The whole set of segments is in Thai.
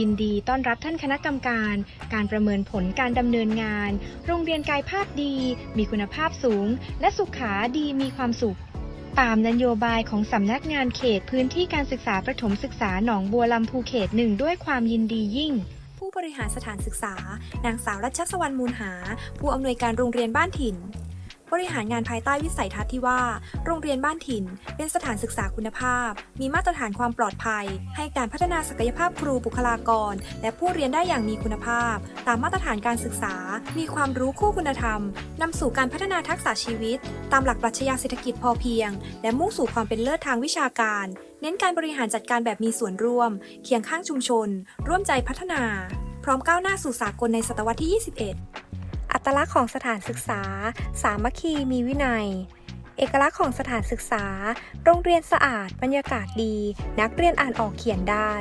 ยินดีต้อนรับท่านคณะกรรมการ การประเมินผลการดำเนินงาน โรงเรียนกายภาพดี มีคุณภาพสูง และสุขาดีมีความสุข ตามนโยบายของสำนักงานเขตพื้นที่การศึกษาประถมศึกษาหนองบัวลำพูเขตหนึ่งด้วยความยินดียิ่งผู้บริหารสถานศึกษา นางสาวรัชสวรรณมูลหา ผู้อำนวยการโรงเรียนบ้านถิ่น บริหารงานภายใต้วิสัยทัศน์ที่ว่า โรงเรียนบ้านถิ่น เป็นสถานศึกษาคุณภาพ มีมาตรฐานความปลอดภัย ให้การพัฒนาศักยภาพครูบุคลากร และผู้เรียนได้อย่างมีคุณภาพ ตามมาตรฐานการศึกษา มีความรู้คู่คุณธรรมนำสู่การพัฒนาทักษะชีวิต ตามหลักปรัชญาเศรษฐกิจพอเพียง และมุ่งสู่ความเป็นเลิศทางวิชาการ เน้นการบริหารจัดการแบบมีส่วนร่วม เคียงข้างชุมชน ร่วมใจพัฒนา พร้อมก้าวหน้าสู่สากลในศตวรรษที่ 21 อัตลักษณ์ของสถานศึกษา สามัคคีมีวินัย เอกลักษณ์ของสถานศึกษา โรงเรียนสะอาด บรรยากาศดี นักเรียนอ่านออกเขียนได้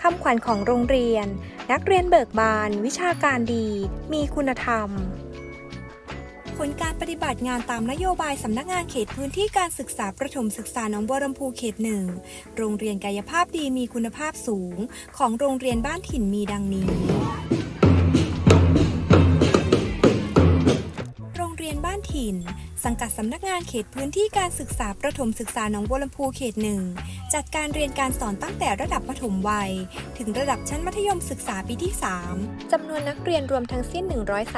คำขวัญของโรงเรียน นักเรียนเบิกบาน วิชาการดี มีคุณธรรม ผลการปฏิบัติงานตามนโยบายสำนักงานเขตพื้นที่การศึกษาประถมศึกษาหนองบัวลำพูเขตหนึ่ง โรงเรียนกายภาพดีมีคุณภาพสูง ของโรงเรียนบ้านถิ่นมีดังนี้ ถิ่น สังกัดสำนักงานเขตพื้นที่การศึกษาประถมศึกษาหนองบัวลำพูเขตหนึ่งจัดการเรียนการสอนตั้งแต่ระดับประถมวัย ถึงระดับชั้นมัธยมศึกษาปีที่ 3 จำนวนนักเรียนรวมทั้งสิ้น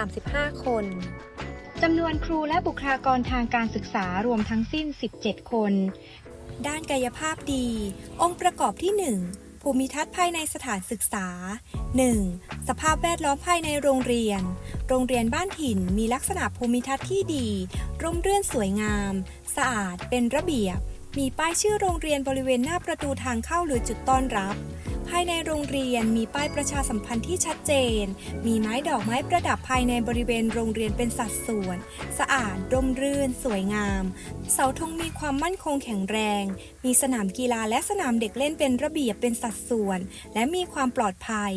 135 คนจำนวนครูและบุคลากรทางการศึกษารวมทั้งสิ้น 17 คน ด้านกายภาพดี องค์ประกอบที่ 1 ภูมิทัศน์ภายในสถานศึกษา 1. สภาพแวดล้อมภายในโรงเรียน โรงเรียนบ้านถิ่นมีลักษณะภูมิทัศน์ที่ดี ร่มรื่นสวยงาม สะอาด เป็นระเบียบ มีป้ายชื่อโรงเรียนบริเวณหน้าประตูทางเข้าหรือจุดต้อนรับภายในโรงเรียนมีป้ายประชาสัมพันธ์ที่ชัดเจน มีไม้ดอกไม้ประดับภายในบริเวณโรงเรียนเป็นสัดส่วน สะอาด ร่มรื่น สวยงาม เสาธงมีความมั่นคงแข็งแรง มีสนามกีฬาและสนามเด็กเล่นเป็นระเบียบเป็นสัดส่วน และมีความปลอดภัย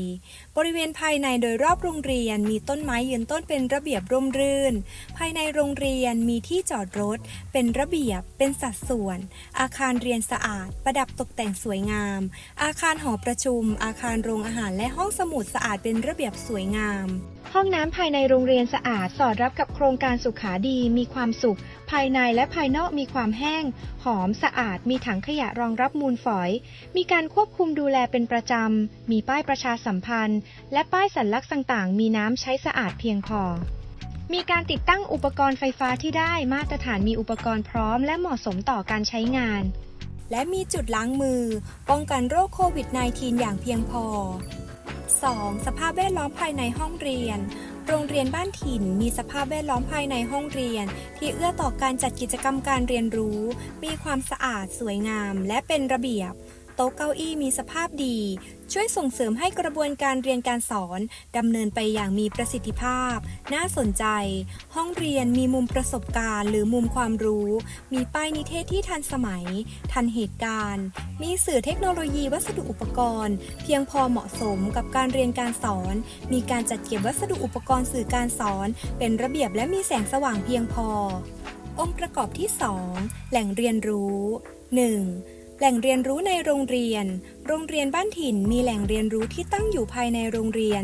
บริเวณภายในโดยรอบโรงเรียนมีต้นไม้ยืนต้นเป็นระเบียบร่มรื่น ภายในโรงเรียนมีที่จอดรถ เป็นระเบียบ เป็นสัดส่วน อาคารเรียนสะอาด ประดับตกแต่งสวยงาม อาคารหอประชุม อาคารโรงอาหารและห้องสมุดสะอาดเป็นระเบียบสวยงาม ห้องน้ำภายในโรงเรียนสะอาดสอดรับกับโครงการสุขาดีมีความสุข ภายในและภายนอกมีความแห้ง หอมสะอาด มีถังขยะรองรับมูลฝอย มีการควบคุมดูแลเป็นประจำ มีป้ายประชาสัมพันธ์ และป้ายสัญลักษณ์ต่างๆ มีน้ำใช้สะอาดเพียงพอมีการติดตั้งอุปกรณ์ไฟฟ้าที่ได้มาตรฐานมีอุปกรณ์พร้อมและเหมาะสมต่อการใช้งาน และมีจุดล้างมือ ป้องกันโรคโควิด -19 อย่างเพียงพอ 2. สภาพแวดล้อมภายในห้องเรียน โรงเรียนบ้านถิ่นมีสภาพแวดล้อมภายในห้องเรียน ที่เอื้อต่อการจัดกิจกรรมการเรียนรู้ มีความสะอาดสวยงาม และเป็นระเบียบ โต๊ะเก้าอี้มีสภาพดี ช่วยส่งเสริมให้กระบวนการเรียนการสอนดำเนินไปอย่างมีประสิทธิภาพ น่าสนใจ ห้องเรียนมีมุมประสบการณ์หรือมุมความรู้ มีป้ายนิเทศที่ทันสมัย ทันเหตุการณ์ มีสื่อเทคโนโลยีวัสดุอุปกรณ์ เพียงพอเหมาะสมกับการเรียนการสอน มีการจัดเก็บวัสดุอุปกรณ์สื่อการสอน เป็นระเบียบและมีแสงสว่างเพียงพอ องค์ประกอบที่ 2 แหล่งเรียนรู้ 1. แหล่งเรียนรู้ในโรงเรียน โรงเรียนบ้านถิ่นมีแหล่งเรียนรู้ที่ตั้งอยู่ภายในโรงเรียน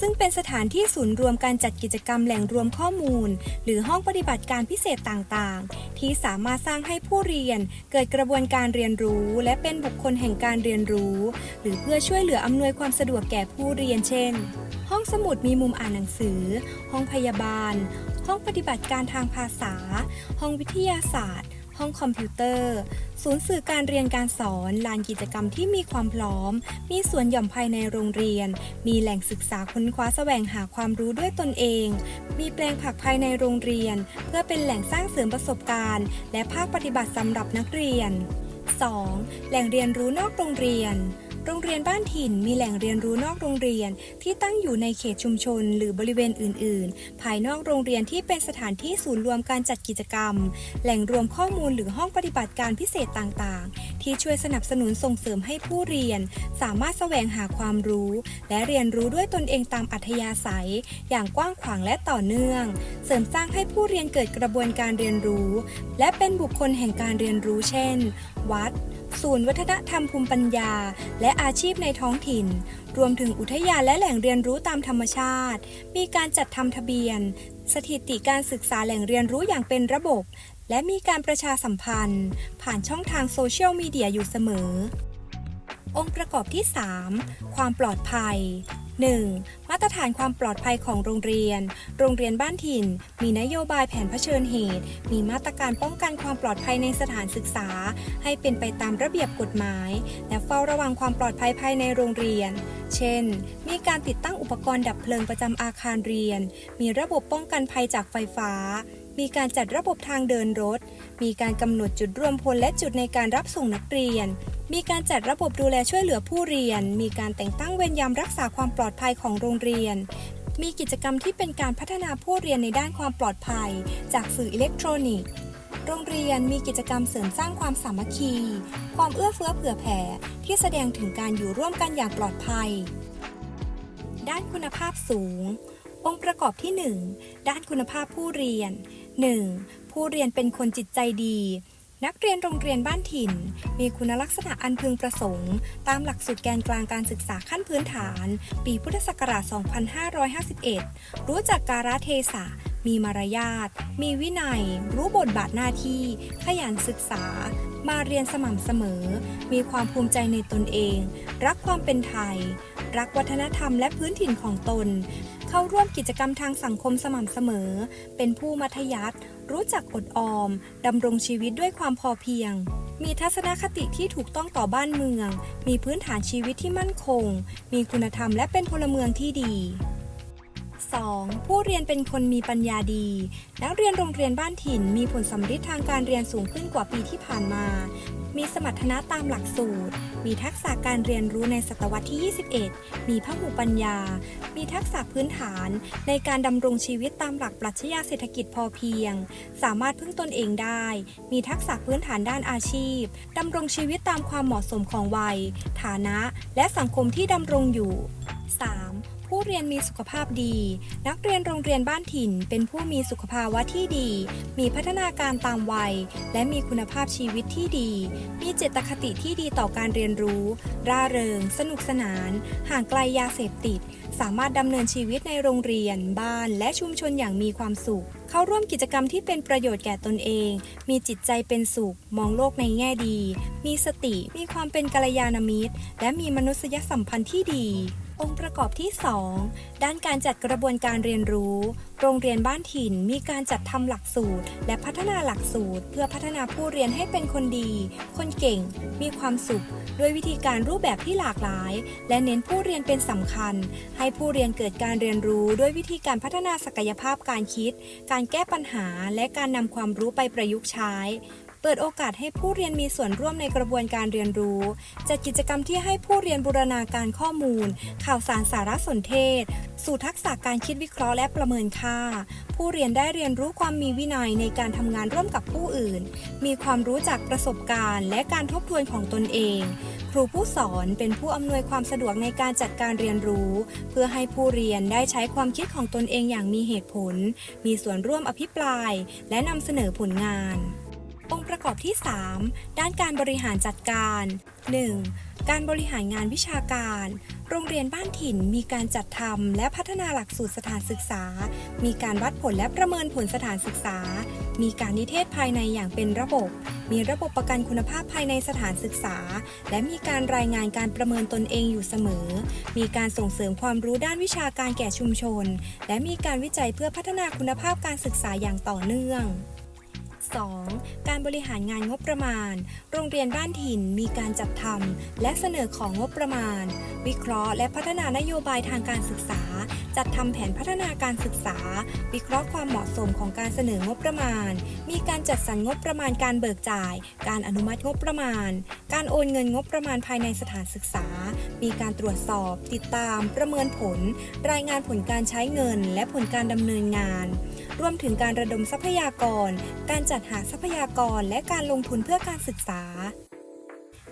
ซึ่งเป็นสถานที่ศูนย์รวมการจัดกิจกรรมแหล่งรวมข้อมูล หรือห้องปฏิบัติการพิเศษต่างๆ ที่สามารถสร้างให้ผู้เรียน เกิดกระบวนการเรียนรู้ และเป็นบุคคลแห่งการเรียนรู้ หรือเพื่อช่วยเหลืออำนวยความสะดวกแก่ผู้เรียน เช่น ห้องสมุดมีมุมอ่านหนังสือ ห้องพยาบาลห้องปฏิบัติการทางภาษา ห้องวิทยาศาสตร์ ห้องคอมพิวเตอร์ ศูนย์สื่อการเรียนการสอน ลานกิจกรรมที่มีความพร้อม มีสวนหย่อมภายในโรงเรียน มีแหล่งศึกษาค้นคว้าแสวงหาความรู้ด้วยตนเอง มีแปลงผักภายในโรงเรียน เพื่อเป็นแหล่งสร้างเสริมประสบการณ์ และภาคปฏิบัติสำหรับนักเรียน 2. แหล่งเรียนรู้นอกโรงเรียน โรงเรียนบ้านถิ่นมีแหล่งเรียนรู้นอกโรงเรียนที่ตั้งอยู่ในเขตชุมชน หรือบริเวณอื่น ๆ ภายนอกโรงเรียนที่เป็นสถานที่ศูนย์รวมการจัดกิจกรรม แหล่งรวมข้อมูลหรือห้องปฏิบัติการพิเศษต่าง ๆ ที่ช่วยสนับสนุนส่งเสริมให้ผู้เรียน สามารถแสวงหาความรู้ และเรียนรู้ด้วยตนเองตามอัธยาศัย อย่างกว้างขวางและต่อเนื่อง เสริมสร้างให้ผู้เรียนเกิดกระบวนการเรียนรู้ และเป็นบุคคลแห่งการเรียนรู้เช่น วัด ศูนย์วัฒนธรรมภูมิปัญญา และอาชีพในท้องถิ่น รวมถึงอุทยานและแหล่งเรียนรู้ตามธรรมชาติ มีการจัดทำทะเบียน สถิติการศึกษาแหล่งเรียนรู้อย่างเป็นระบบ และมีการประชาสัมพันธ์ ผ่านช่องทางโซเชียลมีเดียอยู่เสมอ องค์ประกอบที่ 3 ความปลอดภัย 1. มาตรฐานความปลอดภัยของโรงเรียน โรงเรียนบ้านถิ่น มีนโยบายแผนเผชิญเหตุ มีมาตรการป้องกันความปลอดภัยในสถานศึกษา ให้เป็นไปตามระเบียบกฎหมาย และเฝ้าระวังความปลอดภัยภายในโรงเรียน เช่น มีการติดตั้งอุปกรณ์ดับเพลิงประจำอาคารเรียน มีระบบป้องกันภัยจากไฟฟ้ามีการจัดระบบทางเดินรถ มีการกำหนดจุดรวมพลและจุดในการรับส่งนักเรียน มีการจัดระบบดูแลช่วยเหลือผู้เรียน มีการแต่งตั้งเวรยามรักษาความปลอดภัยของโรงเรียน มีกิจกรรมที่เป็นการพัฒนาผู้เรียนในด้านความปลอดภัย จากสื่ออิเล็กทรอนิกส์ โรงเรียนมีกิจกรรมเสริมสร้างความสามัคคี ความเอื้อเฟื้อเผื่อแผ่ ที่แสดงถึงการอยู่ร่วมกันอย่างปลอดภัย ด้านคุณภาพสูง องค์ประกอบที่ 1 ด้านคุณภาพผู้เรียน 1. ผู้เรียนเป็นคนจิตใจดี นักเรียนโรงเรียนบ้านถิ่น มีคุณลักษณะอันพึงประสงค์ ตามหลักสูตรแกนกลางการศึกษาขั้นพื้นฐาน ปีพุทธศักราช 2551 รู้จักการะเทศะ มีมารยาท มีวินัย รู้บทบาทหน้าที่ ขยันศึกษา มาเรียนสม่ำเสมอ มีความภูมิใจในตนเอง รักความเป็นไทย รักวัฒนธรรมและพื้นถิ่นของตน เข้าร่วมกิจกรรมทางสังคมสม่ำเสมอ เป็นผู้มัธยัติรู้จักอดออมดำรงชีวิตด้วยความพอเพียง มีทัศนคติที่ถูกต้องต่อบ้านเมือง มีพื้นฐานชีวิตที่มั่นคง มีคุณธรรมและเป็นพลเมืองที่ดี 2. ผู้เรียนเป็นคนมีปัญญาดี นักเรียนโรงเรียนบ้านถิ่นมีผลสำฤทธิ์ทางการเรียนสูงขึ้นกว่าปีที่ผ่านมา มีสมรรถนะตามหลักสูตร มีทักษะการเรียนรู้ในศตวรรษที่ 21 มีพหูปัญญา มีทักษะพื้นฐาน ในการดำรงชีวิตตามหลักปรัชญาเศรษฐกิจพอเพียง สามารถพึ่งตนเองได้ มีทักษะพื้นฐานด้านอาชีพดำรงชีวิตตามความเหมาะสมของวัย ฐานะ และสังคมที่ดำรงอยู่ ผู้เรียนมีสุขภาพดี นักเรียนโรงเรียนบ้านถิ่น เป็นผู้มีสุขภาวะที่ดี มีพัฒนาการตามวัย และมีคุณภาพชีวิตที่ดี มีเจตคติที่ดีต่อการเรียนรู้ ร่าเริง สนุกสนาน ห่างไกลยาเสพติด สามารถดำเนินชีวิตในโรงเรียน บ้านและชุมชนอย่างมีความสุข เข้าร่วมกิจกรรมที่เป็นประโยชน์แก่ตนเอง มีจิตใจเป็นสุข มองโลกในแง่ดี มีสติ มีความเป็นกัลยาณมิตร และมีมนุษยสัมพันธ์ที่ดี องค์ประกอบที่ 2 ด้านการจัดกระบวนการเรียนรู้ โรงเรียนบ้านถิ่นมีการจัดทำหลักสูตร และพัฒนาหลักสูตร เพื่อพัฒนาผู้เรียนให้เป็นคนดี คนเก่ง มีความสุข ด้วยวิธีการรูปแบบที่หลากหลาย และเน้นผู้เรียนเป็นสำคัญ ให้ผู้เรียนเกิดการเรียนรู้ ด้วยวิธีการพัฒนาศักยภาพการคิด การแก้ปัญหา และการนำความรู้ไปประยุกต์ใช้ เปิดโอกาสให้ผู้เรียนมีส่วนร่วมในกระบวนการเรียนรู้จัดกิจกรรมที่ให้ผู้เรียนบูรณาการข้อมูล ข่าวสารสารสนเทศ สู่ทักษะการคิดวิเคราะห์และประเมินค่า ผู้เรียนได้เรียนรู้ความมีวินัยในการทำงานร่วมกับผู้อื่น มีความรู้จากประสบการณ์ และการทบทวนของตนเอง ครูผู้สอนเป็นผู้อำนวยความสะดวกในการจัดการเรียนรู้ เพื่อให้ผู้เรียนได้ใช้ความคิดของตนเองอย่างมีเหตุผล มีส่วนร่วมอภิปราย และนำเสนอผลงาน องค์ประกอบที่ 3 ด้านการบริหารจัดการ 1. การบริหารงานวิชาการ โรงเรียนบ้านถิ่นมีการจัดทำและพัฒนาหลักสูตรสถานศึกษา มีการวัดผลและประเมินผลสถานศึกษา มีการนิเทศภายในอย่างเป็นระบบ มีระบบประกันคุณภาพภายในสถานศึกษา และมีการรายงานการประเมินตนเองอยู่เสมอ มีการส่งเสริมความรู้ด้านวิชาการแก่ชุมชน และมีการวิจัยเพื่อพัฒนาคุณภาพการศึกษาอย่างต่อเนื่อง 2. การบริหารงานงบประมาณ โรงเรียนบ้านถิ่นมีการจัดทำและเสนอของงบประมาณ วิเคราะห์และพัฒนานโยบายทางการศึกษา จัดทำแผนพัฒนาการศึกษา วิเคราะห์ความเหมาะสมของการเสนองบประมาณ มีการจัดสรรงบประมาณการเบิกจ่าย การอนุมัติงบประมาณ การโอนเงินงบประมาณภายในสถานศึกษา มีการตรวจสอบ ติดตาม ประเมินผล รายงานผลการใช้เงิน และผลการดำเนินงาน รวมถึงการระดมทรัพยากร การจัดหาทรัพยากรและการลงทุนเพื่อการศึกษา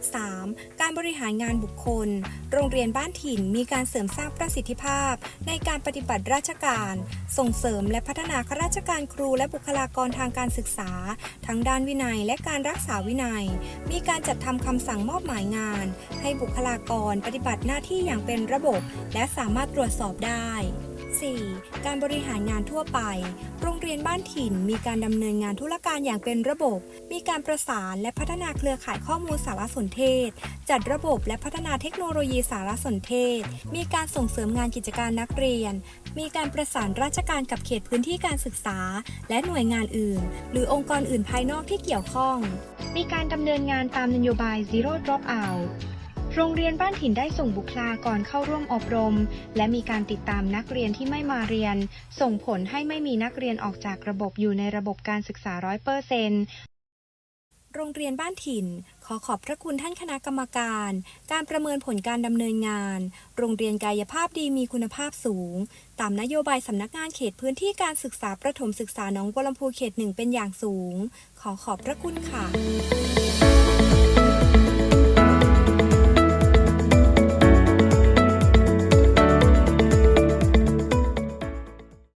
3. การบริหารงานบุคคล โรงเรียนบ้านถิ่นมีการเสริมสร้างประสิทธิภาพ ในการปฏิบัติราชการ ส่งเสริมและพัฒนาข้าราชการครูและบุคลากรทางการศึกษา ทั้งด้านวินัยและการรักษาวินัย มีการจัดทำคำสั่งมอบหมายงาน ให้บุคลากรปฏิบัติหน้าที่อย่างเป็นระบบ และสามารถตรวจสอบได้ 4. การบริหารงานทั่วไป โรงเรียนบ้านถิ่นมีการดำเนินงานธุรการอย่างเป็นระบบ มีการประสานและพัฒนาเครือข่ายข้อมูลสารสนเทศ จัดระบบและพัฒนาเทคโนโลยีสารสนเทศ มีการส่งเสริมงานกิจการนักเรียน มีการประสานราชการกับเขตพื้นที่การศึกษา และหน่วยงานอื่น หรือองค์กรอื่นภายนอกที่เกี่ยวข้อง มีการดำเนินงานตามนโยบาย Zero Dropout โรงเรียนบ้านถิ่นได้ส่งบุคลากรเข้าร่วมอบรม และมีการติดตามนักเรียนที่ไม่มาเรียน ส่งผลให้ไม่มีนักเรียนออกจากระบบอยู่ในระบบการศึกษา100%โรงเรียนบ้านถิ่น ขอขอบพระคุณท่านคณะกรรมการ การประเมินผลการดำเนินงาน โรงเรียนกายภาพดีมีคุณภาพสูง ตามนโยบายสำนักงานเขตพื้นที่การศึกษาประถมศึกษาหนองบัวลำพูเขตหนึ่งเป็นอย่างสูง ขอขอบพระคุณค่ะ